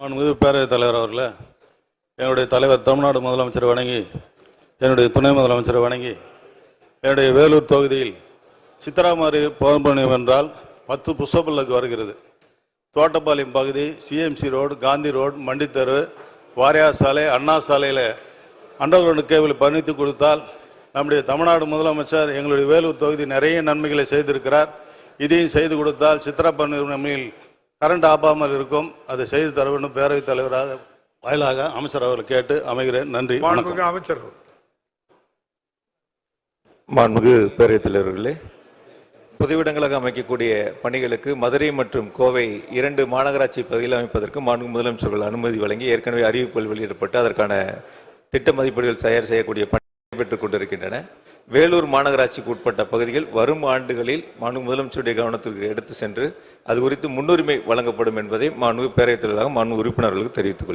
மாண்புமிகு பேரவைத் தலைவர் அவர்களே என்னுடைய தலைவர் தமிழ்நாடு முதலமைச்சர் வணங்கி என்னுடைய துணை முதலமைச்சர் வணங்கி என்னுடைய வேலூர் தொகுதியில் சித்தராமாரி பௌர்ணமி என்றால் பத்து புஷ்பல்லக்கு வருகிறது. தோட்டப்பாளையம் பகுதி சிஎம்சி ரோடு காந்தி ரோடு மண்டித்தெரு வாரியார் சாலை அண்ணா சாலையில் அண்டர் கிரவுண்டு கேபிள் பணித்து கொடுத்தால் நம்முடைய தமிழ்நாடு முதலமைச்சர் எங்களுடைய வேலூர் தொகுதி நிறைய நன்மைகளை செய்திருக்கிறார். இதையும் செய்து கொடுத்தால் சித்ரா பௌர்ணமியில் கரண்ட் ஆப்பாமல் இருக்கும். அதை செய்து தர வேண்டும் பேரவைத் தலைவராக வாயிலாக அமைச்சர் அவர்கள் கேட்டு அமைகிறேன். நன்றி வணக்கம். மாண்புமிகு அமைச்சர் அவர்கள். மாண்புமிகு பேரவைத் தலைவர்களே புதுவிடங்களாக அமைக்கக்கூடிய பணிகளுக்கு மதுரை மற்றும் கோவை இரண்டு மாநகராட்சி பகுதியில் அமைப்பதற்கு மாண்பு முதலமைச்சர்கள் அனுமதி வழங்கி ஏற்கனவே அறிவிப்புகள் வெளியிடப்பட்டு அதற்கான திட்ட மதிப்பீடுகள் தயார் செய்யக்கூடிய பணி நடைபெற்றுக் கொண்டிருக்கின்றன. வேலூர் மாநகராட்சிக்கு உட்பட்ட பகுதிகள் வரும் ஆண்டுகளில் மாண்பு முதலமைச்சருடைய கவனத்திற்கு எடுத்து சென்று அது குறித்து முன்னுரிமை வழங்கப்படும் என்பதை மாண்பு பேரவைத் தலைவராக மாண்பு உறுப்பினர்களுக்கு தெரிவித்துக் கொள்கிறேன்.